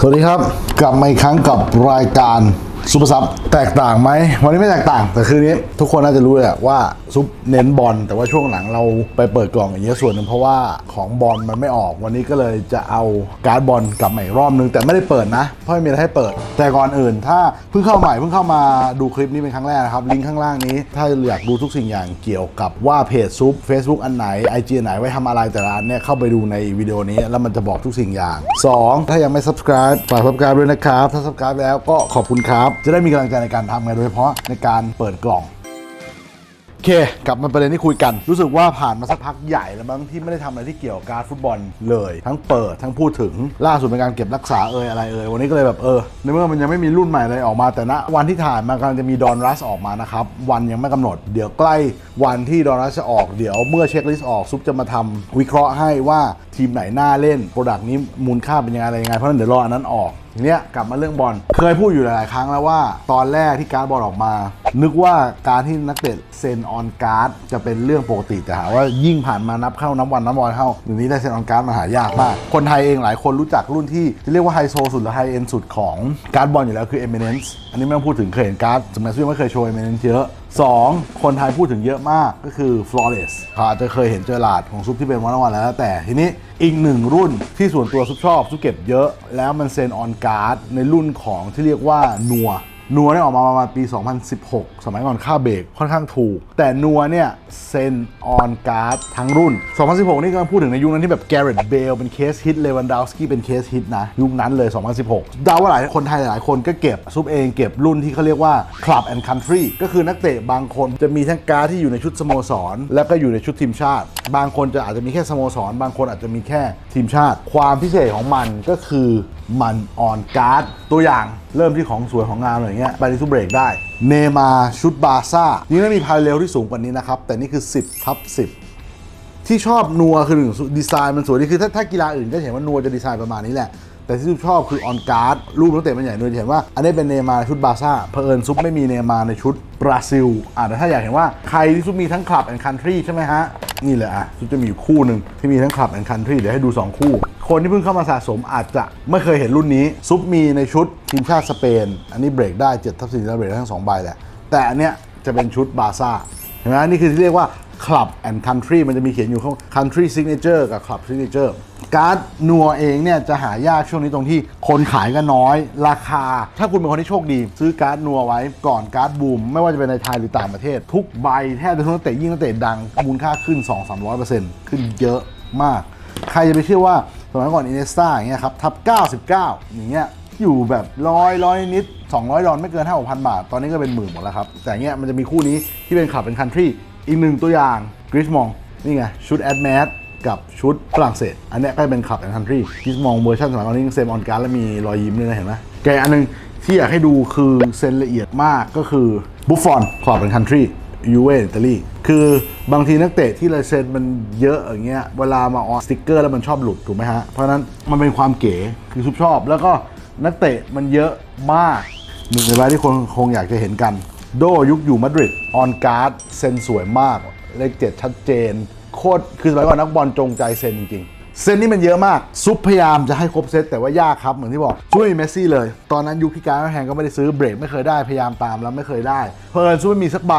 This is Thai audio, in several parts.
สวัสดีครับ กลับมาอีกครั้งกับรายการ ซุปเปอร์ซับแตกต่างไหมวันนี้ไม่แตกต่าง แต่คืนนี้ทุกคนน่าจะรู้แหละว่าซุปเน้นบอลแต่ว่าช่วงหลังเราไปเปิดกล่องอย่างเงี้ยส่วนหนึ่งเพราะว่าของบอลมันไม่ออกวันนี้ก็เลยจะเอาการ์ดบอลกลับมาอีกรอบนึง แต่ไม่ได้เปิดนะ เพราะไม่มีอะไรให้เปิด แต่ก่อนอื่น ถ้าเพิ่งเข้าใหม่เพิ่งเข้ามาดูคลิปนี้เป็นครั้งแรกนะครับลิงก์ข้างล่างนี้ ถ้าอยากดูทุกสิ่งอย่างเกี่ยวกับว่าเพจซุป Facebook อันไหน IG อันไหนไว้ทำอะไรแต่ละอันเนี่ยเข้าไปดูในวิดีโอนี้แล้วมันจะบอกทุกสิ่งอย่าง 2 ถ้ายังไม่ subscribe ฝาก subscribe ด้วยนะครับถ้า subscribe แล้วก็ขอบคุณครับจะได้มีกำลังใจในการทำไงโดยเฉพาะในการเปิดกล่องโอเค กลับมาประเด็นที่คุยกัน รู้สึกว่าผ่านมาสักพักใหญ่แล้วมั้งที่ไม่ได้ทำอะไรที่เกี่ยวกับการฟุตบอลเลย ทั้งเปิดทั้งพูดถึงล่าสุดเป็นการเก็บรักษาเอ่ยอะไรเอ่ยวันนี้ก็เลยแบบเออในเมื่อมันยังไม่มีรุ่นใหม่อะไรออกมาแต่ณวันที่ถ่ายมันกำลังจะมีดอนรัสออกมานะครับ วันยังไม่กำหนด เดี๋ยวใกล้วันที่ดอนรัสจะออกเดี๋ยวเมื่อเช็คลิสต์ออกซุปจะมาทำวิเคราะห์ให้ว่าทีมไหนน่าเล่นโปรดักต์นี้มูลค่าเป็นยังไงอะไรยังไงเพราะนั้นเดี๋ยวรออันนั้นออกเนี้ยกลับมาเรื่องบอลเคยพูดอยู่หลายๆ ครั้งแล้วว่า ตอนแรกที่การดบอลออกมา นึกว่าการที่นักเตะเซ็นออนการ์ดจะเป็นเรื่องปกติแต่หาว่ายิ่งผ่านมานับเข้านับวันนับวันเข้าเดี๋ยวนี้ได้เซ็นออนการ์ดมาหายากมาก คนไทยเองหลายคนรู้จักรุ่นที่ที่เรียกว่าไฮโซสุดหรือไฮเอ็นสุดของการ์ดบอลอยู่แล้วคือ Eminence อันนี้ไม่ต้องพูดถึงเคยเห็นการ์ดสมัยซึ่งไม่เคยโชว์ Eminence เยอะ 2. คนไทยพูดถึงเยอะมากก็คือ flawless เขาอาจจะเคยเห็นเจอหลาดของซุปที่เป็นวันวันๆแล้ว แต่ทีนี้อีกหนึ่งรุ่นที่ส่วนตัวซุปชอบซุปเก็บเยอะ แล้วมันเซนออนการ์ดในรุ่นของที่เรียกว่านัว นัวเนี่ยออกมาประมาณปี 2016 สมัยก่อนค่าเบรกค่อนข้างถูก แต่นัวเนี่ยเซนออนการ์ดทั้งรุ่น 2016 นี่กำลังพูดถึงในยุคนั้นที่แบบแกเรตเบลเป็นเคสฮิตเลวันดาวสกี้เป็นเคสฮิตนะ ยุคนั้นเลย 2016ดาว่าหลายคนไทยหลายคนก็เก็บซุปเองเก็บรุ่นที่เขาเรียกว่า Club and Country ก็คือนักเตะบางคนจะมีทั้งการ์ดที่อยู่ในชุดสโมสร แล้วก็อยู่ในชุดทีมชาติ บางคนจะอาจจะมีแค่สโมสร บางคนอาจจะมีแค่ทีมชาติ ความพิเศษของมันก็คือมันออนการ์ดตัวอย่างเริ่มที่ของสวยของงามอะไรอย่างเงี้ยไปที่ซุปเบรกได้ เนมาชุดบาซ่า นี่ไม่มีพาราเลลที่สูงกว่านี้นะครับ แต่นี่คือ 10ทับ10 ที่ชอบนัวคือหนึ่งดีไซน์มันสวยดีคือถ้าถ้ากีฬาอื่นก็จะเห็นว่านัวจะดีไซน์ประมาณนี้แหละแต่ที่ซุปชอบคือออนการ์ดรูปนักเตะมันใหญ่เลยจะเห็นว่า อันนี้เป็นเนมาชุดบาร์ซ่าเพอเอิญซุปไม่มีเนมาในชุดบราซิลอะแต่ถ้าอยากเห็นว่าใครที่ซุปมีทั้งคลับแอนด์คันทรีใช่ไหมฮะ นี่แหละอะซุปจะมีอยู่คู่หนึ่งที่มีทั้งคลับแอนด์คันทรีเดี๋ยวให้ดู 2 คู่ คนที่เพิ่งเข้ามาสะสมอาจจะไม่เคยเห็นรุ่นนี้ ซุปมีในชุดทีมชาติสเปน อันนี้เบรกได้7ทับ4แล้วเบรกได้ทั้งสองใบแหละ แต่อันเนี้ยจะเป็นชุดบาร์ซ่าเห็นไหมนี่คือที่เรียกว่า Club and Country มันจะมีเขียนอยู่ข้าง Country Signature กับ Club Signature การ์ดนัวเองเนี่ยจะหายากช่วงนี้ตรงที่คนขายก็น้อย ราคา ถ้าคุณเป็นคนที่โชคดี ซื้อการ์ดนัวไว้ก่อนการ์ดบูม ไม่ว่าจะเป็นในไทยหรือต่างประเทศ ทุกใบแทบจะทุกนักเตะยิ่งนักเตะดังมูลค่าขึ้น 2-300%ขึ้นเยอะมาก ใครจะไปเชื่อว่า สมัยก่อนอินเนสตาอย่างเงี้ยครับทับ 99 อย่างเงี้ยอยู่แบบร้อยร้อยนิด 200 ดอลไม่เกิน 5 6 0 0 บาท ตอนนี้ก็เป็นหมื่นหมดแล้วครับ แต่เงี้ยมันจะมีคู่นี้ที่เป็นขับเป็นคันทรีอีกหนึ่งตัวอย่างกริชมองนี่ไงชุดแอดแมสกับชุดฝรั่งเศส อันนี้ก็เป็นขับเป็นคันทรีกริชมองเวอร์ชันสมัยก่อนนี้เซมออนการ์ดแล้วมีรอยยิ้มด้วยนะเห็นไหมแกอันหนึงที่อยากให้ดูคือเซนละเอียดมากก็คือบุฟฟอนขับเป็นคันทรี ยูเวอิตาลีคือบางทีนักเตะที่ลายเซ็นมันเยอะอย่างเงี้ยเวลามาออสติกเกอร์แล้วมันชอบหลุดถูกไหมฮะ เพราะนั้นมันเป็นความเก๋คือซุปชอบ แล้วก็นักเตะมันเยอะมากหนึ่งในใบที่คนคงอยากจะเห็นกัน โดยุคอยู่มาดริดออนการ์ดเซ็นสวยมาก เลขเจ็ดชัดเจน โคตรคือสมัยก่อนนักบอลจงใจเซ็นจริงๆเซนนี่มันเยอะมาก ซุปพยายามจะให้ครบเซตแต่ว่ายากครับ เหมือนที่บอกช่วยเมสซี่เลย ตอนนั้นยุคที่การแพงก็ไม่ได้ซื้อเบรกไม่เคยได้พยายามตามแล้วไม่เคยได้ เพอเอิญซุปไม่มีสักใบ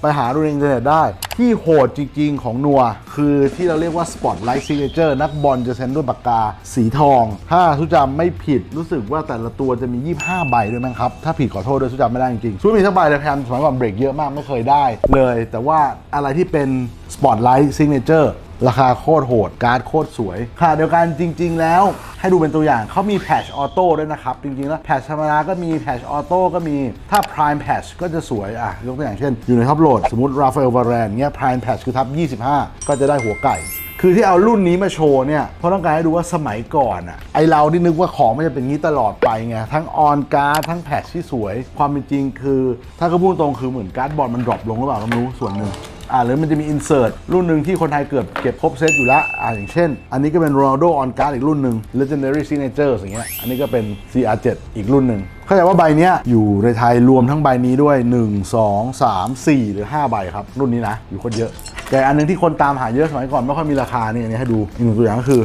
ไปหาดูในอินเทอร์เน็ตได้ ที่โหดจริง ๆ ของนัว คือที่เราเรียกว่า Spotlight Signature นักบอลจะเซ็นด้วยปากกาสีทอง ถ้าสุจำไม่ผิดรู้สึกว่าแต่ละตัวจะมี 25 ใบด้วยมั้งครับ ถ้าผิดขอโทษด้วยสุจำไม่ได้จริงๆซุปมีทั้งใบเลยพยายามสมัยก่อนเบรกเยอะมากไม่เคยได้เลย แต่ว่าอะไรที่เป็น Spotlight Signature ราคาโคตรโหด การ์ดโคตรสวย ค่ะ เดียวกันจริง ๆ แล้วให้ดูเป็นตัวอย่างเขามีแพชออโต้ด้วยนะครับ จริง ๆ แล้วแพชธรรมดาก็มีแพชออโต้ก็มีถ้า Prime Patch ก็จะสวย อะ ยกตัวอย่างเช่น อยู่ในท็อปโหลด สมมติราฟาเอลวารนเงี้ย Prime Patch คือทับ 25 ก็จะได้หัวไก่คือที่เอารุ่นนี้มาโชว์เนี่ยเพราะต้องการให้ดูว่าสมัยก่อนอะไอเราที่นึกว่าของมันจะเป็นงี้ตลอดไปไง ทั้งออนการ์ดทั้งแพทที่สวย ความเป็นจริงคือ ถ้าก็พูดตรงคือเหมือนการ์ดบอลมันดรอปลงหรือเปล่าก็ไม่รู้ส่วนหนึ่ง อ่าหรือมันจะมีอินเสิร์ตรุ่นหนึ่งที่คนไทยเกือบเก็บครบเซตอยู่แล้วอ่าอย่างเช่น อันนี้ก็เป็น Ronaldo on card อีกรุ่นหนึ่ง Legendary Signature อย่างเงี้ยอันนี้ก็เป็น CR7 อีกรุ่นหนึ่งเข้าใจว่าใบเนี้ยอยู่ในไทยรวมทั้งใบนี้ด้วย 1 2 3 4 หรือ 5 ใบครับ รุ่นนี้นะ อยู่คนเยอะ แต่อันหนึงที่คนตามหาเยอะสมัยก่อนไม่ค่อยมีราคานี่อันนี้ให้ดูอีกหนึ่งตัวอย่างก็คือ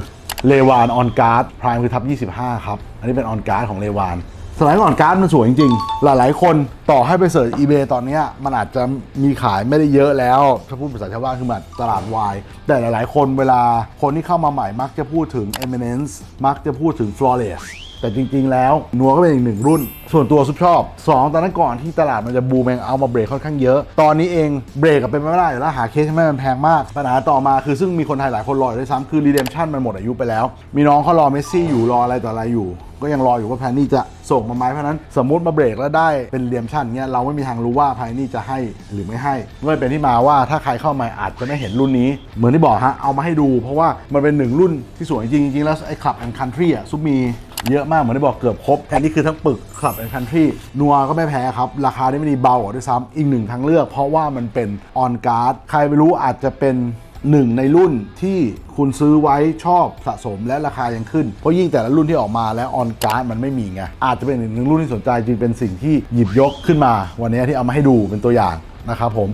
เลวานออนการ์ดพรายคือทับ25ครับอันนี้เป็นออนการ์ดของเลวาน สมัยก่อนการ์ดมันสวยจริงๆ หลายๆ คนต่อให้ไปเสิร์ช eBay ตอนนี้มันอาจจะมีขายไม่ได้เยอะแล้ว ถ้าพูดภาษาชาวบ้านคือแบบตลาดวาย แต่หลายๆ คนเวลาคนที่เข้ามาใหม่มักจะพูดถึง Eminence มักจะพูดถึง Flawless แต่จริง ๆ แล้วนัวก็เป็นอีกหนึ่งรุ่น ส่วนตัวซุปชอบ 2 ตอนนั้นก่อนที่ตลาดมันจะบูมเองเอามาเบรกค่อนข้างเยอะ ตอนนี้เองเบรกกับเป็นไม่ได้อยู่แล้วหาเคสให้มันแพงมาก ปัญหาต่อมาคือซึ่งมีคนไทยหลายคนรออยู่ด้วยซ้ำคือ Redemption มันหมดอายุไปแล้ว มีน้องเขารอเมสซี่อยู่รออะไรต่ออะไรอยู่ ก็ยังรออยู่ว่าแพนนี่จะส่งมาไหมเพราะนั้นสมมุติมาเบรกแล้วได้เป็นเรียมชั่นเงี้ยเราไม่มีทางรู้ว่าแพนนี่จะให้หรือไม่ให้ก็เลยเป็นที่มาว่าถ้าใครเข้ามาอาจจะไม่เห็นรุ่นนี้ เหมือนที่บอกฮะเอามาให้ดู เพราะว่ามันเป็นหนึ่งรุ่นที่สวยจริงจริงแล้วไอ้คลับแอนด์คันทรีอะซุปมีเยอะมากเหมือนที่บอกเกือบครบแทนนี่คือทั้งปึกคลับแอนด์คันทรีนัวก็ไม่แพ้ครับ ราคาได้ไม่ดีเบากว่าด้วยซ้ำอีกหนึ่งทางเลือก เพราะว่ามันเป็นออนการ์ดใครไม่รู้อาจจะเป็น หนึ่งในรุ่นที่คุณซื้อไว้ชอบสะสมและราคายังขึ้น เพราะยิ่งแต่ละรุ่นที่ออกมาแล้วออนการ์ดมันไม่มีไง อาจจะเป็นหนึ่งรุ่นที่สนใจจึงเป็นสิ่งที่หยิบยกขึ้นมา วันนี้ที่เอามาให้ดูเป็นตัวอย่างนะครับผม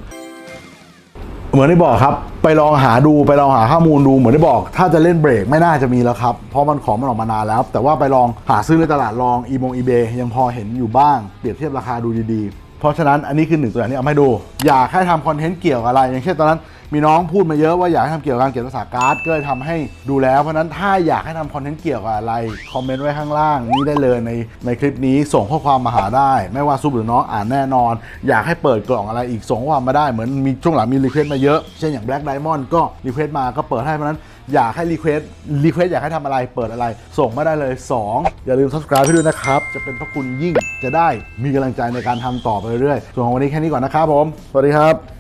เหมือนที่บอกครับ ไปลองหาดูไปลองหาข้อมูลดูเหมือนที่บอก ถ้าจะเล่นเบรกไม่น่าจะมีแล้วครับ เพราะมันของมันออกมานานแล้ว แต่ว่าไปลองหาซื้อในตลาดลองอีมงอีเบยังพอเห็นอยู่บ้าง เปรียบเทียบราคาดูดีๆ เพราะฉะนั้นอันนี้คือหนึ่งตัวอย่างที่เอามาให้ดู อยากให้ทำคอนเทนต์เกี่ยวกับอะไร อย่างเช่นตอนนั้น มีน้องพูดมาเยอะว่าอยากให้ทำเกี่ยวกับการเก็บรักษาการ์ดก็เลยทำให้ดูแล้ว เพราะฉะนั้นถ้าอยากให้ทำคอนเทนต์เกี่ยวกับอะไร คอมเมนต์ไว้ข้างล่าง นี่ได้เลยในในคลิปนี้ส่งข้อความมาหาได้ ไม่ว่าซุปหรือน้องอ่านแน่นอน อยากให้เปิดกล่องอะไรอีกส่งข้อความมาได้เหมือนมีช่วงหลังมีรีเควสต์มาเยอะเช่นอย่าง Black Diamond ก็รีเควสต์มาก็เปิดให้เพราะฉะนั้นอยากให้รีเควสต์รีเควสต์อยากให้ทำอะไรเปิดอะไร ส่งมาได้เลย 2 อย่าลืม subscribe ให้ด้วยนะครับ จะเป็นพระคุณยิ่งจะได้มีกำลังใจในการทำต่อไปเรื่อยๆส่วนของวันนี้แค่นี้ก่อนนะครับผม สวัสดีครับ